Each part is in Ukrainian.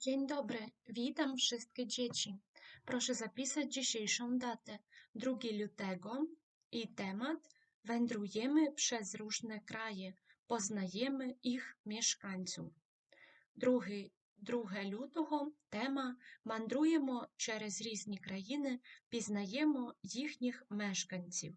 Dzień dobry, witam wszystkie dzieci. Proszę zapisać dzisiejszą datę, 2 lutego i temat Wędrujemy przez różne kraje, poznajemy ich mieszkańców. 2, 2 lutого тема Мандруємо через різні країни, пізнаємо їхніх мешканців.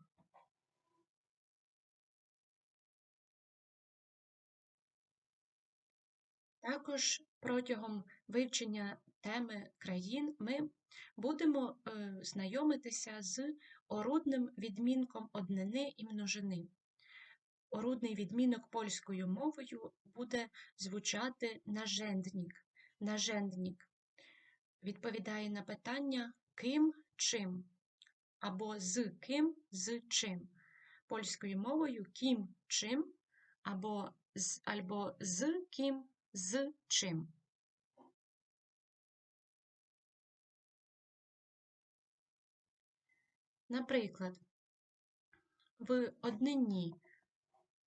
Також протягом вивчення теми країн ми будемо е, знайомитися з орудним відмінком однини і множини. Орудний відмінок польською мовою буде звучати наженднік. Наженднік відповідає на питання ким чим або з ким з чим. Польською мовою ким чим або з, або з ким з чим. Наприклад, в однині.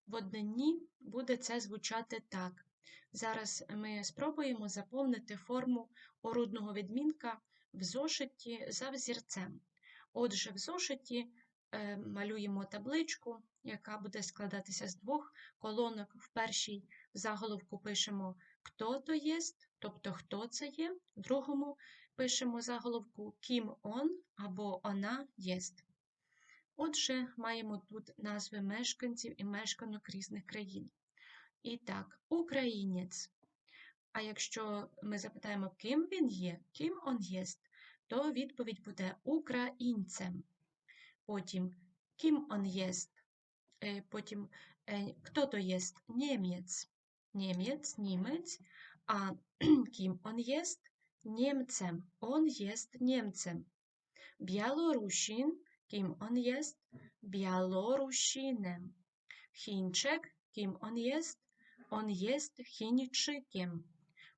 В однині буде це звучати так. Зараз ми спробуємо заповнити форму орудного відмінка в зошиті за взірцем. Отже, в зошиті е, малюємо табличку, яка буде складатися з двох колонок. В першій заголовку пишемо «Хто то єсть», тобто хто це є, в другому пишемо заголовку ким он або вона єсть. Отже, маємо тут назви мешканців і мешканок різних країн. І так, українець. А якщо ми запитаємо, ким він є, ким он єсть, то відповідь буде українцем. Потім ким он єсть, е, потім е, хто то єсть німець, Niemiec, Niemiec, a kim on jest? Niemcem, on jest Niemcem. Białorusin, kim on jest? Białorusinem. Chińczyk, kim on jest? On jest Chińczykiem.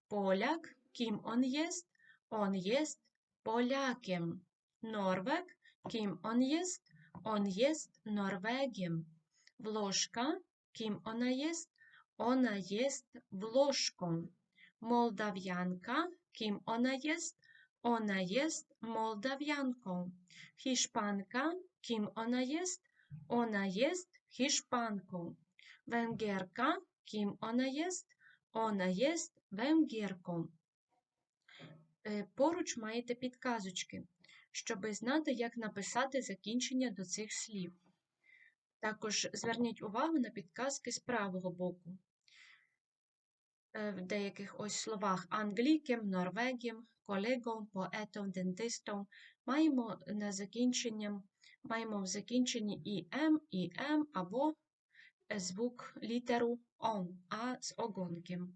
Polak, kim on jest? On jest Polakiem. Norweg, kim on jest? On jest Norwegiem. Włoszka, kim ona jest? Ona jest Włoszką. Moldawianka, kim ona jest? Ona jest Moldawianką. Hiszpanka, kim ona jest? Ona jest Hiszpanką. Węgierka, kim ona jest? Ona jest Węgierką. Поруч маєте підказочки, щоб знати, як написати закінчення до цих слів. Також зверніть увагу на підказки з правого боку. В деяких ось словах англійким, норвегім, колегом, поетом, дентистом маємо на закінченням, маємо в закінченні і М, і М або звук літеру ОН, А з огонким.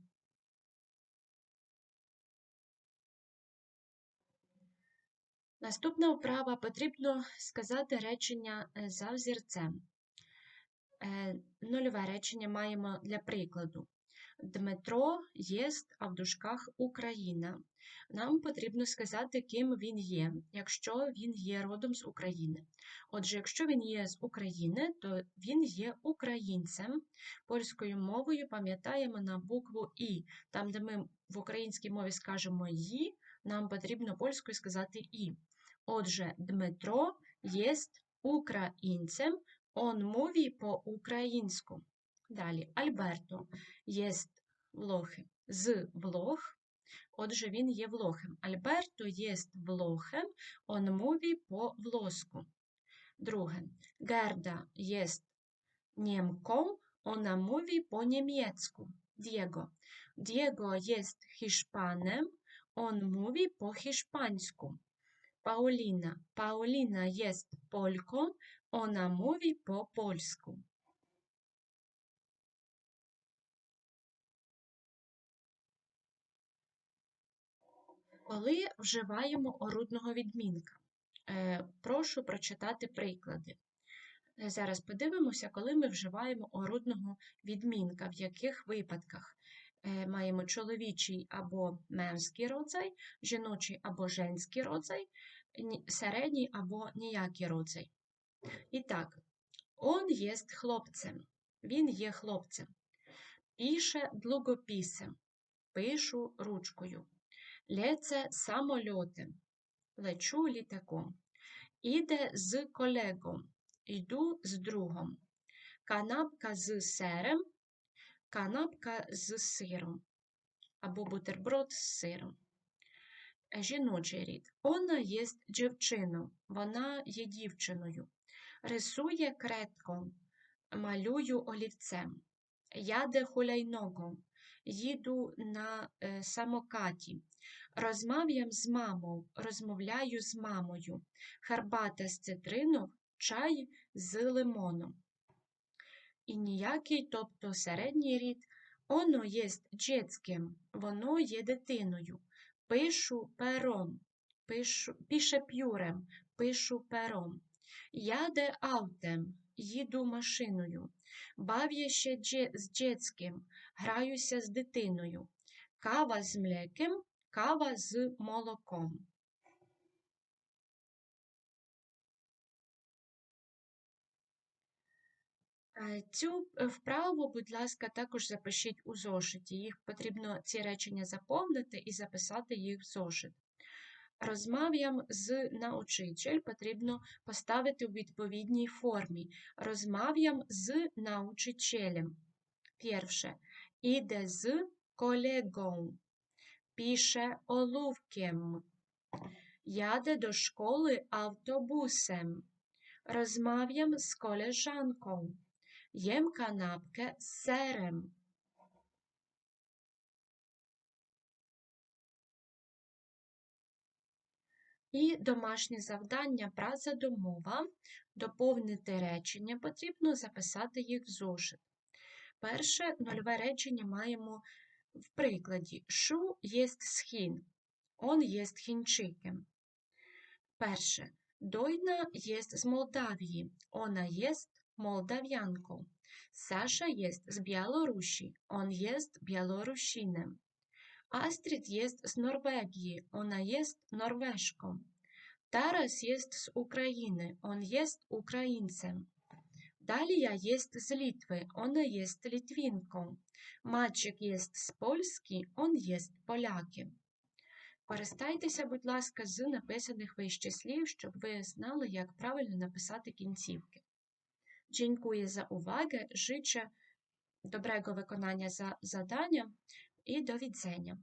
Наступна вправа потрібно сказати речення за взірцем. Нульове речення маємо для прикладу. Дмитро єст, а в дужках Україна. Нам потрібно сказати, ким він є, якщо він є родом з України. Отже, якщо він є з України, то він є українцем. Польською мовою пам'ятаємо на букву І. Там, де ми в українській мові скажемо «ї», нам потрібно польською сказати І. Отже, Дмитро єсть українцем, он mówi по-українську. Далі, Альберто єсть влохи з влох. Отже, він є влохим. Альберто єсть влохем, он mówi по-влоску. Друге. Gerda jest Niemką, ona mówi po niemiecku. Diego. Diego jest Hiszpanem, on mówi po hiszpańsku. Paulina. Paulina jest Ona mówi po polsku. Коли вживаємо орудного відмінка? Е, прошу прочитати приклади. Е, зараз подивимося, коли ми вживаємо орудного відмінка, в яких випадках е, маємо чоловічий або менський роdzaj, жіночий або женський роdzaj, середній або ніякий роdzaj. І так, он є хлопцем, він є хлопцем. Піше длугопісем, пишу ручкою. Леце самольотем. Лечу літаком. Іде з колегом. Йду з другом. Канапка з сиром. Канапка з сиром. Або бутерброд з сиром. Жіночий рід. Вона є дівчиною. Вона є дівчиною. Рисує кретком. Малюю олівцем. Яде хуляйногом. Їду на е, самокаті. Розмов'ям з мамою, розмовляю з мамою. Харбата з цитринов, чай з лимоном. І ніякий, тобто середній рід, оно є дєцьким, воно є дитиною. Пишу пером, пишу, пише п'юрем, пишу пером. Яде автем, їду машиною. Бав'я ще дє, з дєцьким, граюся з дитиною. Кава з млеком, кава з молоком. Е, Цю е, вправу, будь ласка, також запишіть у зошиті. Їх потрібно ці речення заповнити і записати їх в зошит. Розмов'ям з научитель потрібно поставити у відповідній формі. Розмов'ям з научителем. Перше. Іде з колегом. Пише оловком. Яде до школи автобусем. Розмов'ям з колежанкою. Jem kanapkę z serem. І домашнє завдання праця домова. Доповнити речення потрібно записати їх в зошит. Перше нульове речення маємо в прикладі Шу єсть схін. Он єсть хінчиком. Перше. Дойна єсть з Молдавії. Она єсть Молдавянką. Sasza jest z Białorusi. On jest Białorusinem. Astrid jest z Norwegii. Ona jest Norweżką. Taras jest z Ukrainy. On jest Ukraińcem. Dalia jest z Litwy. Ona jest Litwinką. Maciek jest z Polski. On jest Polakiem. Користайтеся, будь ласка, з написаних вище слів, щоб ви знали, як правильно написати кінцівки. Dziękuję za uwagę, życzę dobrego wykonania za zadania i do widzenia.